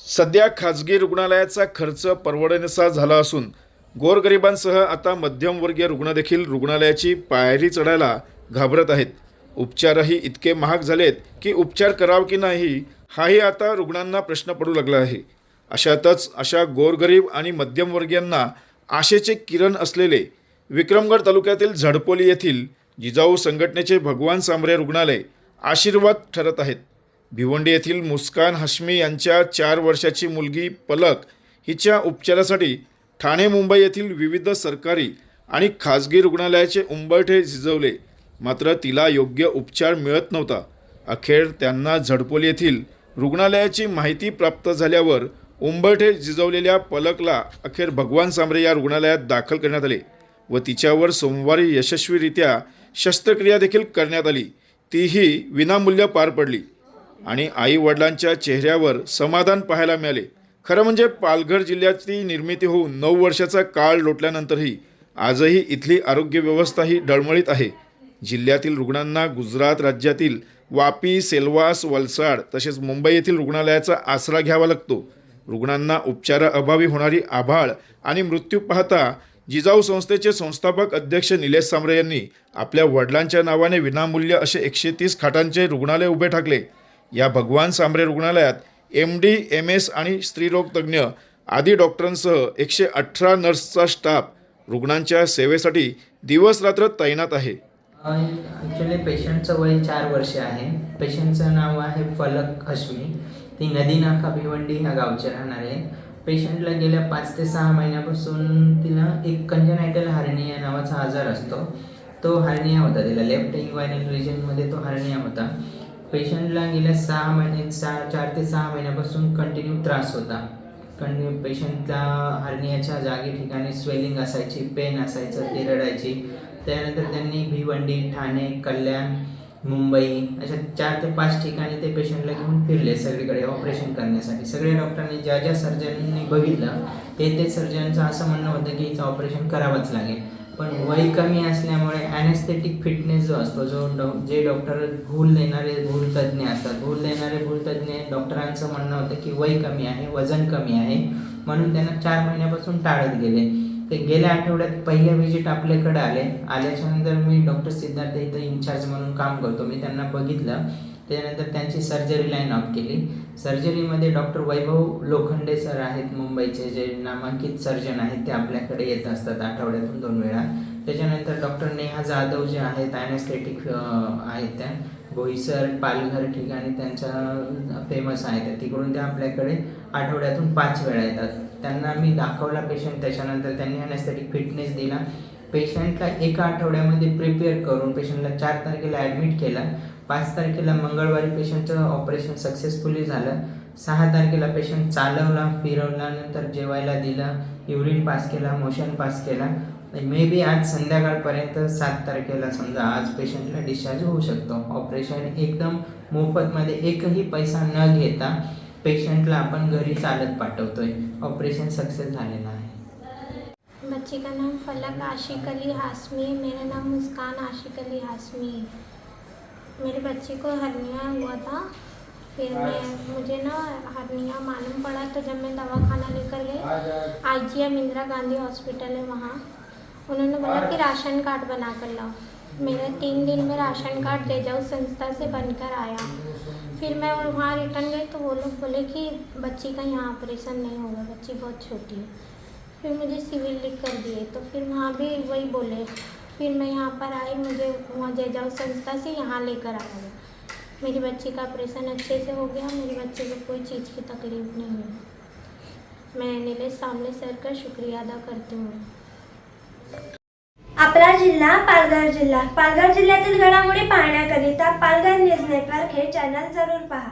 सध्या खाजगी रुग्णालयाचा खर्च परवडण्याचा झाला असून गोरगरिबांसह आता मध्यमवर्गीय रुग्ण देखील रुग्णालयाची पायरी चढायला घाबरत आहेत. उपचारही इतके महाग झालेत की उपचार करावा की नाही हाही आता रुग्णांना प्रश्न पडू लागला आहे. अशातच अशा गोरगरीब आणि मध्यमवर्गीयांना आशेचे किरण असलेले विक्रमगड तालुक्यातील झडपोली येथील जिजाऊ संघटनेचे भगवान सांबरे रुग्णालय आशीर्वाद ठरत आहेत. भिवंडी येथील मुस्कान हश्मी यांच्या चार वर्षाची मुलगी पलक हिच्या उपचारासाठी ठाणे मुंबई येथील विविध सरकारी आणि खाजगी रुग्णालयाचे उंबरठे झिजवले. मात्र तिला योग्य उपचार मिळत नव्हता. अखेर त्यांना झडपोली येथील रुग्णालयाची माहिती प्राप्त झाल्यावर उंबरठे झिजवलेल्या पलकला अखेर भगवान सांबरे या रुग्णालयात दाखल करण्यात आले व तिच्यावर सोमवारी यशस्वीरित्या शस्त्रक्रिया देखील करण्यात आली. तीही विनामूल्य पार पडली. आणि आईवडिलांच्या चेहऱ्यावर समाधान पाहायला मिळाले. खरं म्हणजे पालघर जिल्ह्याची निर्मिती होऊन नऊ वर्षाचा काळ लोटल्यानंतरही आजही इथली आरोग्य व्यवस्था ही डळमळीत आहे. जिल्ह्यातील रुग्णांना गुजरात राज्यातील वापी सेल्वास वलसाड तसेच मुंबई येथील रुग्णालयाचा आसरा घ्यावा लागतो. रुग्णांना उपचाराअभावी होणारी आभाळ आणि मृत्यू पाहता जिजाऊ संस्थेचे संस्थापक अध्यक्ष निलेश सांबरे यांनी आपल्या वडिलांच्या नावाने विनामूल्य असे एकशे तीस खाटांचे रुग्णालय उभे ठाकले. या भगवान सांबरे रुग्णालयात एम डी एम एस आणि स्त्रीरोग तज्ज्ञ आदी डॉक्टरांसह एकशे अठरा नर्सचा स्टाफ रुग्णांच्या सेवेसाठी दिवस रात्र तैनात आहे. ॲक्च्युली पेशंटचं वय चार वर्ष आहे. पेशंटचं नाव आहे फलक अश्मी ती नदी नाका भिवंडी ह्या गावचे राहणार आहे. पेशंटला गेल्या पाच ते सहा महिन्यापासून तिला एक कंजनायटल हार्निया नावाचा आजार असतो. तो हार्निया होता तिला. लेफ्ट इंग्वायनल रिजनमध्ये तो हार्निया होता. पेशंटला गेल्या सहा महिने सहा चार ते सहा महिन्यापासून कंटिन्यू त्रास होता. कंटिन्यू पेशंटला हार्नियाच्या जागी ठिकाणी स्वेलिंग असायची पेन असायचं ते रडायची. त्यानंतर त्यांनी भिवंडी ठाणे कल्याण मुंबई अशा चार ते पाच ठिकाणी ते पेशंटला घेऊन फिरले सगळीकडे ऑपरेशन करण्यासाठी. सगळ्या डॉक्टरांनी ज्या ज्या सर्जननी बघितलं ते ते सर्जनचं असं म्हणणं होतं की हिचं ऑपरेशन करावंच लागेल. पण वय कमी असल्यामुळे ॲनेस्थेटिक फिटनेस जो असतो जो डॉ जे डॉक्टर भूल देणारे भूलतज्ञ असतात. भूल देणारे भूलतज्ञ डॉक्टरांचं म्हणणं होतं की वय कमी आहे वजन कमी आहे. म्हणून त्यांना चार महिन्यापासून टाळत गेले. ते गेल्या आठवड्यात पहिल्या व्हिजिट आपल्याकडे आले. आल्याच्यानंतर मी डॉक्टर सिद्धार्थ इथं इन्चार्ज म्हणून काम करतो. मी त्यांना बघितलं. त्यानंतर त्यांची सर्जरी लाईन ऑफ केली. सर्जरीमध्ये डॉक्टर वैभव लोखंडे सर आहेत मुंबईचे जे नामांकित सर्जन आहेत ते आपल्याकडे येत असतात आठवड्यातून दोन वेळा. त्याच्यानंतर डॉक्टर नेहा जाधव जे आहेत ॲनेस्थेटिक आहेत त्या. भोईसर पालघर ठिकाणी त्यांच्या फेमस आहेत. तिकडून त्या आपल्याकडे आठवड्यातून पाच वेळा येतात. त्यांना मी दाखवला पेशंट त्याच्यानंतर त्यांनी ॲनेस्थेटिक फिटनेस दिला. पेशंटला एका आठवड्यामध्ये प्रिपेअर करून पेशंटला चार तारखेला ॲडमिट केला पाच तारखेला मंगळवारी पेशंटचं ऑपरेशन सक्सेसफुली झालं सहा तारखेला पेशंट चालवला फिरवला नंतर जेवायला दिलं युरिन पास केला मोशन पास केला. मे बी आज संध्याकाळपर्यंत सात तारखेला समजा आज पेशंटला डिस्चार्ज होऊ शकतो. ऑपरेशन एकदम मोफतमध्ये एकही पैसा न घेता पेशंटला आपण घरी चालत पाठवतोय. ऑपरेशन सक्सेस झालेलं आहे. बच्ची का नाम फलक आशिक अली हाशमी मेरा नाम मुस्कान आशिक अली हाशमी मेरे बच्चे को हरनिया हुआ था। फिर मैं मुझे ना हरनिया मालूम पड़ा तो जब मैं दवा खाना लेकर गई। I G M Indira Gandhi hospital है वहाँ। उन्होंने बोला कि राशन कार्ड बना कर लाओ। मेरा तीन दिन में राशन कार्ड जेजाऊ संस्था से बनकर आया। फिर मैं वहाँ रिटर्न गई तो वो लोग बोले कि बच्ची का यहाँ ऑपरेशन नहीं होगा बच्ची बहुत छोटी है। फिर मुझे सिविल लिख कर दिए तो फिर वहाँ भी वही बोले। फिर मैं यहाँ पर आई मुझे वहाँ जेजाऊ संस्था से यहाँ लेकर आया। गया मेरी बच्ची का ऑपरेशन अच्छे से हो गया मेरे बच्चे को कोई चीज़ की तकलीफ नहीं हुई मैं नीलेश सामने सर का शुक्रिया अदा करती हूँ। आपला जिल्हा पालघर जिल्हा. पालघर जिल्ह्यातील घडामोडी पाहण्याकरिता पालघर न्यूज नेटवर्क हे चॅनल जरूर पहा.